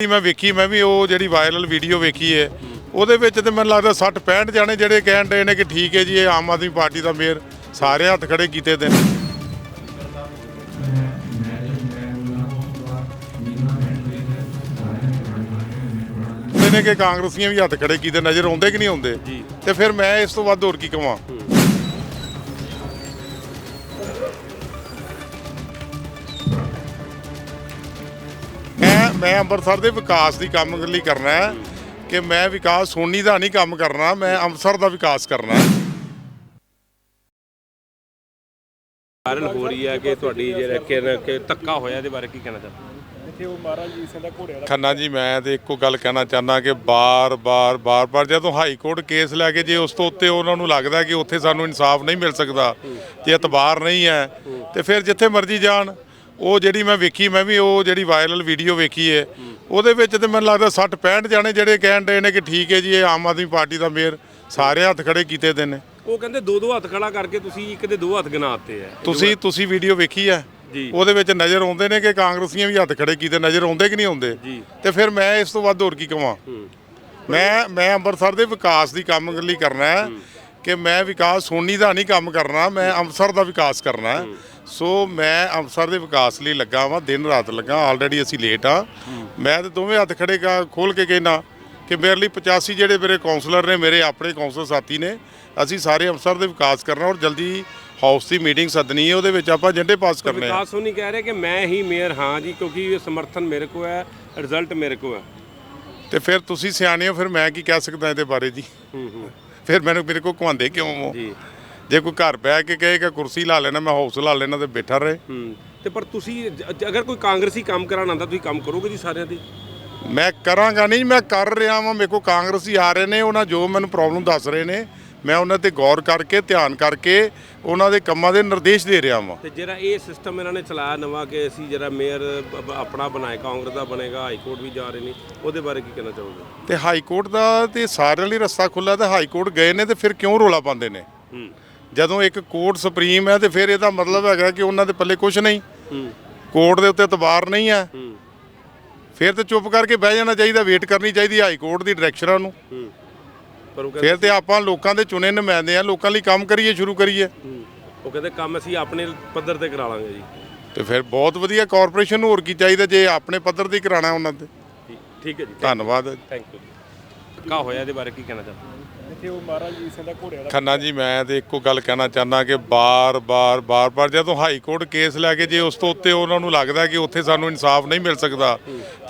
ਮੈਂ ਵੇਖੀ ਮੈਂ ਵੀ ਉਹ ਜਿਹੜੀ ਵਾਇਰਲ ਵੀਡੀਓ ਵੇਖੀ ਹੈ ਉਹਦੇ ਵਿੱਚ ਤੇ ਮੈਨੂੰ ਲੱਗਦਾ 60 65 ਜਾਣੇ ਜਿਹੜੇ ਕਹਿਣ ਦੇ ਨੇ ਕਿ ਠੀਕ ਹੈ ਜੀ ਇਹ ਆਮ ਆਦਮੀ ਪਾਰਟੀ ਦਾ ਮੇਅਰ ਸਾਰੇ ਹੱਥ ਖੜੇ ਕੀਤੇ ਦੇ ਨੇ। ਕਿ ਕਾਂਗਰਸੀਆਂ ਵੀ ਹੱਥ ਖੜੇ ਕੀਤੇ ਨਜ਼ਰ ਆਉਂਦੇ ਕਿ ਨਹੀਂ ਆਉਂਦੇ। ਤੇ ਫਿਰ ਮੈਂ ਇਸ ਤੋਂ ਵੱਧ ਹੋਰ ਕੀ ਕਵਾਂ? ਮੈਂ ਅੰਮ੍ਰਿਤਸਰ ਦੇ ਵਿਕਾਸ ਦੀ ਕੰਮ ਲਈ ਕਰਨਾ ਹੈ ਕਿ ਮੈਂ ਵਿਕਾਸ ਸੋਨੀ ਦਾ ਨਹੀਂ ਕੰਮ ਕਰਨਾ ਮੈਂ ਅੰਮ੍ਰਿਤਸਰ ਦਾ ਵਿਕਾਸ ਕਰਨਾ ਹੈ। ਵਾਇਰਲ ਹੋ ਰਹੀ ਹੈ ਕਿ ਤੁਹਾਡੀ ਜਿਹੜਾ ਕਿ ਕਿ ਧੱਕਾ ਹੋਇਆ ਇਹਦੇ ਬਾਰੇ ਕੀ ਕਹਿਣਾ ਚਾਹੁੰਦੇ ਇੱਥੇ ਉਹ ਮਹਾਰਾਜ ਜੀ ਸਿੰਘ ਦਾ ਘੋੜੇ ਵਾਲਾ ਖੰਨਾ ਜੀ ਮੈਂ ਤੇ ਇੱਕੋ ਗੱਲ ਕਹਿਣਾ ਚਾਹੁੰਦਾ ਕਿ ਬਾਰ-ਬਾਰ ਬਾਰ-ਬਾਰ ਜਦੋਂ ਹਾਈ ਕੋਰਟ ਕੇਸ ਲੈ ਕੇ ਜੇ ਉਸ ਤੋਂ ਉੱਤੇ ਉਹਨਾਂ ਨੂੰ ਲੱਗਦਾ ਕਿ ਉੱਥੇ ਸਾਨੂੰ ਇਨਸਾਫ ਨਹੀਂ ਮਿਲ ਸਕਦਾ ਜੇ ਇਤਬਾਰ ਨਹੀਂ ਹੈ ਤੇ ਫਿਰ ਜਿੱਥੇ ਮਰਜ਼ੀ ਜਾਣ। ਉਹ ਜਿਹੜੀ ਮੈਂ ਵੇਖੀ ਮੈਂ ਵੀ ਉਹ ਜਿਹੜੀ ਵਾਇਰਲ ਵੀਡੀਓ ਵੇਖੀ ਹੈ ਉਹਦੇ ਵਿੱਚ ਤੇ ਮੈਨੂੰ ਲੱਗਦਾ 60 65 ਜਾਣੇ ਜਿਹੜੇ ਕਹਿਣ ਦੇ ਨੇ ਕਿ ਠੀਕ ਹੈ ਜੀ ਇਹ ਆਮ ਆਦਮੀ ਪਾਰਟੀ ਦਾ ਮੇਅਰ ਸਾਰੇ ਹੱਥ ਖੜੇ ਕੀਤੇ ਦੇ ਨੇ। ਉਹ ਕਹਿੰਦੇ ਦੋ ਦੋ ਹੱਥ ਖੜਾ ਕਰਕੇ ਤੁਸੀਂ ਇੱਕ ਦੇ ਦੋ ਹੱਥ ਗਿਣਾਤੇ ਆ। ਤੁਸੀਂ ਤੁਸੀਂ ਵੀਡੀਓ ਵੇਖੀ ਜੀ। ਉਹਦੇ ਵਿੱਚ ਨਜ਼ਰ ਆਉਂਦੇ ਨੇ ਕਿ ਕਾਂਗਰਸੀਆਂ ਵੀ ਹੱਥ ਖੜੇ ਕੀਤੇ ਨਜ਼ਰ ਆਉਂਦੇ ਕਿ ਨਹੀਂ ਆਉਂਦੇ। ਤੇ ਫਿਰ ਮੈਂ ਇਸ ਤੋਂ ਵੱਧ ਹੋਰ ਕੀ ਕਵਾਂ? ਮੈਂ ਮੈਂ ਅੰਮ੍ਰਿਤਸਰ ਦੇ ਵਿਕਾਸ ਦੀ ਕੰਮ ਲਈ ਕਰਨਾ ਹੈ ਕਿ ਮੈਂ ਵਿਕਾਸ ਸੋਨੀ ਦਾ ਨਹੀਂ ਕੰਮ ਕਰਨਾ ਮੈਂ ਅੰਮ੍ਰਿਤਸਰ ਦਾ ਵਿਕਾਸ ਕਰਨਾ ਹੈ। ਸੋ ਮੈਂ ਅੰਮ੍ਰਿਤਸਰ ਦੇ ਵਿਕਾਸ ਲਈ ਲੱਗਾ ਵਾਂ ਦਿਨ ਰਾਤ ਲੱਗਾ ਆਲਰੇਡੀ ਅਸੀਂ ਲੇਟ ਆ। ਮੈਂ ਤੇ ਦੋਵੇਂ ਹੱਥ ਖੜੇ ਖੋਲ ਕੇ ਕਹਿਣਾ ਕਿ ਮੇਰੇ ਲਈ 85 ਜਿਹੜੇ ਮੇਰੇ ਕਾਉਂਸਲਰ ਨੇ ਮੇਰੇ ਆਪਣੇ ਕਾਉਂਸਲਰ ਸਾਥੀ ਨੇ ਅਸੀਂ ਸਾਰੇ ਅੰਮ੍ਰਿਤਸਰ ਦੇ ਵਿਕਾਸ ਕਰਨਾ ਔਰ ਜਲਦੀ ਹਾਊਸ ਦੀ ਮੀਟਿੰਗ ਸੱਦਣੀ ਹੈ ਉਹਦੇ ਵਿੱਚ ਆਪਾਂ ਏਜੰਡੇ ਪਾਸ ਕਰਨੇ ਆ। ਵਿਕਾਸ ਸੋਨੀ ਕਹਿ ਰਹੇ ਕਿ ਮੈਂ ਹੀ ਮੇਅਰ ਹਾਂ ਜੀ ਕਿਉਂਕਿ ਇਹ ਸਮਰਥਨ ਮੇਰੇ ਕੋ ਹੈ ਰਿਜ਼ਲਟ ਮੇਰੇ ਕੋ ਹੈ। ਤੇ ਫਿਰ ਤੁਸੀਂ ਸਿਆਣੇ ਹੋ ਫਿਰ ਮੈਂ ਕੀ ਕਹਿ ਸਕਦਾ ਇਹਦੇ ਬਾਰੇ ਜੀ? ਫਿਰ ਮੈਨੂੰ ਮੇਰੇ ਕੋ ਘੁੰਦੇ ਕਿਉਂ ਹੋ? ਜੀ। ਜੇ ਕੋਈ ਘਰ ਬਹਿ ਕੇ ਕਹੇਗਾ ਕੁਰਸੀ ਲਾ ਲੈਣਾ ਮੈਂ ਹਾਊਸ ਲਾ ਲੈਣਾ ਤੇ ਬੈਠਾ ਰਹੇ। ਹੂੰ ਤੇ ਪਰ ਤੁਸੀਂ ਜ- ਅਗਰ ਕੋਈ ਕਾਂਗਰਸੀ ਕੰਮ ਕਰਾਉਣਾ ਆਉਂਦਾ ਤੁਸੀਂ ਕੰਮ ਕਰੋਗੇ ਜੀ ਸਾਰਿਆਂ ਦੀ? ਮੈਂ ਕਰਾਂਗਾ ਨਹੀਂ ਮੈਂ ਕਰ ਰਿਹਾ ਵਾਂ ਮੇਰੇ ਕੋ ਕਾਂਗਰਸੀ ਆ ਰਹੇ ਨੇ ਉਹਨਾਂ ਜੋ ਮੈਨੂੰ ਪ੍ਰੋਬਲਮ ਦੱਸ ਰਹੇ ਨੇ ਮੈਂ ਉਹਨਾਂ ਤੇ ਗੌਰ ਕਰਕੇ ਧਿਆਨ ਕਰਕੇ ਉਹਨਾਂ ਦੇ ਕੰਮਾਂ ਦੇ ਨਿਰਦੇਸ਼ ਦੇ ਰਿਹਾ ਵਾਂ। ਤੇ ਜਿਹੜਾ ਇਹ ਸਿਸਟਮ ਇਹਨਾਂ ਨੇ ਚਲਾਇਆ ਨਵਾਂ ਕਿ ਅਸੀਂ ਜਿਹੜਾ ਮੇਅਰ ਬ- ਬ- ਆਪਣਾ ਬਣਾਏ ਕਾਂਗਰਸ ਦਾ ਬਣੇਗਾ ਹਾਈ ਕੋਰਟ ਵੀ ਜਾ ਰਹੇ ਨੇ ਉਹਦੇ ਬਾਰੇ ਕੀ ਕਹਿਣਾ ਚਾਹੋਗੇ? ਤੇ ਹਾਈ ਕੋਰਟ ਦਾ ਤੇ ਸਾਰਿਆਂ ਲਈ ਰਸਤਾ ਖੁੱਲਾ ਤੇ ਹਾਈ ਕੋਰਟ ਗਏ ਨੇ ਤੇ ਫਿਰ ਕਿਉਂ ਰੋਲਾ ਪਾਉਂਦੇ ਨੇ? ਹੂੰ। ਜਦੋਂ ਇੱਕ ਕੋਰਟ ਸੁਪਰੀਮ ਹੈ ਤੇ ਫਿਰ ਇਹਦਾ ਮਤਲਬ ਹੈਗਾ ਕਿ ਉਹਨਾਂ ਦੇ ਪੱਲੇ ਕੁਝ ਨਹੀਂ। ਕੋਰਟ ਦੇ ਉੱਤੇ ਇਤਬਾਰ ਨਹੀਂ ਹੈ। ਫਿਰ ਤੇ ਚੁੱਪ ਕਰਕੇ ਬਹਿ ਜਾਣਾ ਚਾਹੀਦਾ ਵੇਟ ਕਰਨੀ ਚਾਹੀਦੀ ਹਾਈ ਕੋਰਟ ਦੀ ਡਾਇਰੈਕਸ਼ਨਾਂ ਨੂੰ। ਫਿਰ ਤੇ ਆਪਾਂ ਲੋਕਾਂ ਦੇ ਚੁਣੇ ਨੁਮਾਇੰਦੇ ਆ ਲੋਕਾਂ ਲਈ ਕੰਮ ਕਰੀਏ ਸ਼ੁਰੂ ਕਰੀਏ। ਉਹ ਕਹਿੰਦੇ ਕੰਮ ਅਸੀਂ ਆਪਣੇ ਪੱਧਰ ਤੇ ਕਰਾ ਲਾਂਗੇ ਜੀ। ਤੇ ਫਿਰ ਬਹੁਤ ਵਧੀਆ ਕਾਰਪੋਰੇਸ਼ਨ ਨੂੰ ਹੋਰ ਕੀ ਚਾਹੀਦਾ ਜੇ ਆਪਣੇ ਪੱਧਰ ਤੇ ਕਰਾਣਾ ਉਹਨਾਂ ਤੇ ਠੀਕ- ਹੈ ਜੀ। ਧੰਨਵਾਦ। ਥੈਂਕ ਯੂ ਧੱਕਾ ਹੋਇਆ ਇਹਦੇ ਬਾਰੇ ਕੀ ਕਹਿਣਾ ਚਾਹੁੰਦੇ ਇੱਥੇ ਉਹ ਮਹਾਰਾਜ ਜੀ ਸਿੰਘ ਦਾ ਘੋੜੇ ਵਾਲਾ ਖੰਨਾ ਜੀ ਮੈਂ ਤੇ ਇੱਕੋ ਗੱਲ ਕਹਿਣਾ ਚਾਹੁੰਦਾ ਕਿ ਬਾਰ-ਬਾਰ ਬਾਰ-ਬਾਰ ਜਦੋਂ ਹਾਈ ਕੋਰਟ ਕੇਸ ਲੈ ਕੇ ਜੇ ਉਸ ਤੋਂ ਉੱਤੇ ਉਹਨਾਂ ਨੂੰ ਲੱਗਦਾ ਕਿ ਉੱਥੇ ਸਾਨੂੰ ਇਨਸਾਫ ਨਹੀਂ ਮਿਲ ਸਕਦਾ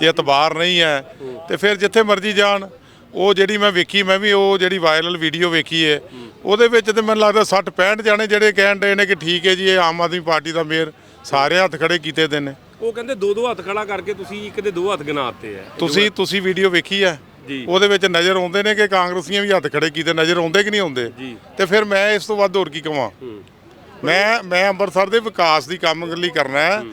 ਜੇ ਇਤਬਾਰ ਨਹੀਂ ਹੈ ਤੇ ਫਿਰ ਜਿੱਥੇ ਮਰਜ਼ੀ ਜਾਣ। ਉਹ ਜਿਹੜੀ ਮੈਂ ਵੇਖੀ ਮੈਂ ਵੀ ਉਹ ਜਿਹੜੀ ਵਾਇਰਲ ਵੀਡੀਓ ਵੇਖੀ ਹੈ ਉਹਦੇ ਵਿੱਚ ਤੇ ਮੈਨੂੰ ਲੱਗਦਾ 60 65 ਜਾਣੇ ਜਿਹੜੇ ਕਹਿਣ ਦੇ ਨੇ ਕਿ ਠੀਕ ਹੈ ਜੀ ਇਹ ਆਮ ਆਦਮੀ ਪਾਰਟੀ ਦਾ ਮੇਅਰ ਸਾਰੇ ਹੱਥ ਖੜੇ ਕੀਤੇ ਦੇ ਨੇ। ਉਹ ਕਹਿੰਦੇ ਦੋ ਦੋ ਹੱਥ ਖੜਾ ਕਰਕੇ ਤੁਸੀਂ ਇੱਕ ਦੇ ਦੋ ਹੱਥ ਗਿਣਾਤੇ ਆ। ਤੁਸੀਂ ਤੁਸੀਂ ਵੀਡੀਓ ਵੇਖੀ ਹੈ? ਜੀ। ਉਹਦੇ ਵਿੱਚ ਨਜ਼ਰ ਆਉਂਦੇ ਨੇ ਕਿ ਕਾਂਗਰਸੀਆਂ ਵੀ ਹੱਥ ਖੜੇ ਕੀਤੇ ਨਜ਼ਰ ਆਉਂਦੇ ਕਿ ਨਹੀਂ ਆਉਂਦੇ। ਤੇ ਫਿਰ ਮੈਂ ਇਸ ਤੋਂ ਵੱਧ ਹੋਰ ਕੀ ਕਵਾਂ? ਹੂੰ। ਮੈਂ ਮੈਂ ਅੰਮ੍ਰਿਤਸਰ ਦੇ ਵਿਕਾਸ ਦੀ ਕੰਮ ਲਈ ਕਰਨਾ ਹੈ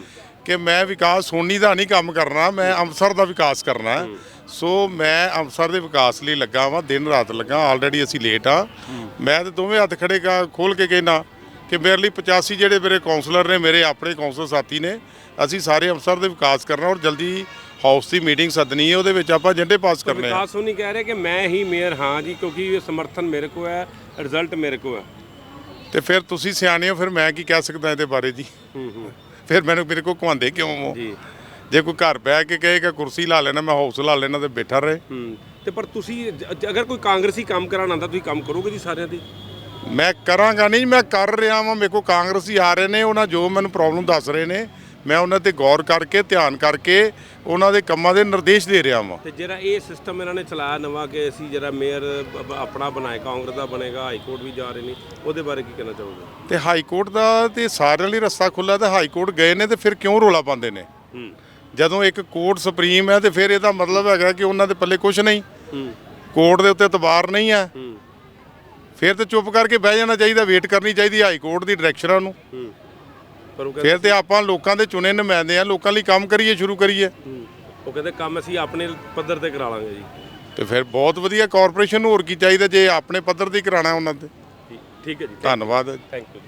ਕਿ ਮੈਂ ਵਿਕਾਸ ਸੋਨੀ ਦਾ ਨਹੀਂ ਕੰਮ ਕਰਨਾ ਮੈਂ ਅੰਮ੍ਰਿਤਸਰ ਦਾ ਵਿਕਾਸ ਕਰਨਾ ਸੋ ਮੈਂ ਅੰਮ੍ਰਿਤਸਰ ਦੇ ਵਿਕਾਸ ਲਈ ਲੱਗਾ ਵਾਂ ਦਿਨ ਰਾਤ ਲੱਗਾ ਆਲਰੇਡੀ ਅਸੀਂ ਲੇਟ ਆ ਮੈਂ ਤੇ ਦੋਵੇਂ ਹੱਥ ਖੜੇ ਖੋਲ ਕੇ ਕਹਿਣਾ ਕਿ ਮੇਰੇ ਲਈ 85 ਜਿਹੜੇ ਮੇਰੇ ਕਾਉਂਸਲਰ ਨੇ ਮੇਰੇ ਆਪਣੇ ਕਾਉਂਸਲਰ ਸਾਥੀ ਨੇ ਅਸੀਂ ਸਾਰੇ ਅੰਮ੍ਰਿਤਸਰ ਦੇ ਵਿਕਾਸ ਕਰਨਾ ਔਰ ਜਲਦੀ ਹਾਊਸ ਦੀ ਮੀਟਿੰਗ ਸੱਦਣੀ ਹੈ ਉਹਦੇ ਵਿੱਚ ਆਪਾਂ ਏਜੰਡੇ ਪਾਸ ਕਰਨੇ ਆ। ਵਿਕਾਸ ਸੋਨੀ ਕਹਿ ਰਹੇ ਕਿ ਮੈਂ ਹੀ ਮੇਅਰ ਹਾਂ ਜੀ ਕਿਉਂਕਿ ਇਹ ਸਮਰਥਨ ਮੇਰੇ ਕੋ ਹੈ ਰਿਜ਼ਲਟ ਮੇਰੇ ਕੋ ਹੈ। ਤੇ ਫਿਰ ਤੁਸੀਂ ਸਿਆਣੇ ਹੋ ਫਿਰ ਮੈਂ ਕੀ ਕਹਿ ਸਕਦਾ ਇਹਦੇ ਬਾਰੇ ਜੀ? ਹੂੰ ਹੂੰ। ਫਿਰ ਮੈਨੂੰ ਮੇਰੇ ਕੋ ਘੁੰਦੇ ਕਿਉਂ ਹੋ? ਜੀ। ਜੇ ਕੋਈ ਘਰ ਬਹਿ ਕੇ ਕਹੇਗਾ ਕੁਰਸੀ ਲਾ ਲੈਣਾ ਮੈਂ ਹਾਊਸ ਲਾ ਲੈਣਾ ਤੇ ਬੈਠਾ ਰਹੇ। ਹੂੰ ਤੇ ਪਰ ਤੁਸੀਂ ਜ- ਅਗਰ ਕੋਈ ਕਾਂਗਰਸੀ ਕੰਮ ਕਰਾਉਣਾ ਆਉਂਦਾ ਤੁਸੀਂ ਕੰਮ ਕਰੋਗੇ ਜੀ ਸਾਰਿਆਂ ਦੀ? ਮੈਂ ਕਰਾਂਗਾ ਨਹੀਂ ਮੈਂ ਕਰ ਰਿਹਾ ਵਾਂ ਮੇਰੇ ਕੋ ਕਾਂਗਰਸੀ ਆ ਰਹੇ ਨੇ ਉਹਨਾਂ ਜੋ ਮੈਨੂੰ ਪ੍ਰੋਬਲਮ ਦੱਸ ਰਹੇ ਨੇ। ਮੈਂ ਉਹਨਾਂ ਤੇ ਗੌਰ ਕਰਕੇ ਧਿਆਨ ਕਰਕੇ ਉਹਨਾਂ ਦੇ ਕੰਮਾਂ ਦੇ ਨਿਰਦੇਸ਼ ਦੇ ਰਿਹਾ ਵਾਂ। ਤੇ ਜਿਹੜਾ ਇਹ ਸਿਸਟਮ ਇਹਨਾਂ ਨੇ ਚਲਾਇਆ ਨਵਾਂ ਕਿ ਅਸੀਂ ਜਿਹੜਾ ਮੇਅਰ ਆਪਣਾ ਬਣਾਏ ਕਾਂਗਰਸ ਦਾ ਬਣੇਗਾ ਹਾਈ ਕੋਰਟ ਵੀ ਜਾ ਰਹੇ ਨੇ ਉਹਦੇ ਬਾਰੇ ਕੀ ਕਹਿਣਾ ਚਾਹੋਗੇ? ਤੇ ਹਾਈ ਕੋਰਟ ਦਾ ਤੇ ਸਾਰਿਆਂ ਲਈ ਰਸਤਾ ਖੁੱਲਾ ਤੇ ਹਾਈ ਕੋਰਟ ਗਏ ਨੇ ਤੇ ਫਿਰ ਕਿਉਂ ਰੋਲਾ ਪਾਉਂਦੇ ਨੇ? ਹੂੰ। ਜਦੋਂ ਇੱਕ ਕੋਰਟ ਸੁਪਰੀਮ ਹੈ ਤੇ ਫਿਰ ਇਹਦਾ ਮਤਲਬ ਹੈਗਾ ਕਿ ਉਹਨਾਂ ਦੇ ਪੱਲੇ ਕੁਝ ਨਹੀਂ। ਹੂੰ। ਕੋਰਟ ਦੇ ਉੱਤੇ ਇਤਬਾਰ ਨਹੀਂ ਹੈ। ਹੂੰ। ਫਿਰ ਤੇ ਚੁੱਪ ਕਰਕੇ ਬਹਿ ਜਾਣਾ ਚਾਹੀਦਾ ਵੇਟ ਕਰਨੀ ਚਾਹੀਦੀ ਹਾਈ ਕੋਰਟ ਦੀ ਡਾਇਰੈਕਸ਼ਨਾਂ ਨੂੰ। ਹੂੰ। ਪਰ ਉਹ ਕਹਿੰਦੇ ਫਿਰ ਤੇ ਆਪਾਂ ਲੋਕਾਂ ਦੇ ਚੁਣੇ ਨੁਮਾਇੰਦੇ ਆ ਲੋਕਾਂ ਲਈ ਕੰਮ ਕਰੀਏ ਸ਼ੁਰੂ ਕਰੀਏ। ਹੂੰ। ਉਹ ਕਹਿੰਦੇ ਕੰਮ ਅਸੀਂ ਆਪਣੇ ਪੱਧਰ ਤੇ ਕਰਾ ਲਾਂਗੇ ਜੀ। ਤੇ ਫਿਰ ਬਹੁਤ ਵਧੀਆ ਕਾਰਪੋਰੇਸ਼ਨ ਨੂੰ ਹੋਰ ਕੀ ਚਾਹੀਦਾ ਜੇ ਆਪਣੇ ਪੱਧਰ ਤੇ ਹੀ ਕਰਾਣਾ ਉਹਨਾਂ ਤੇ। ਠੀਕ- ਠੀਕ ਹੈ ਜੀ ਧੰਨਵਾਦ। Thank you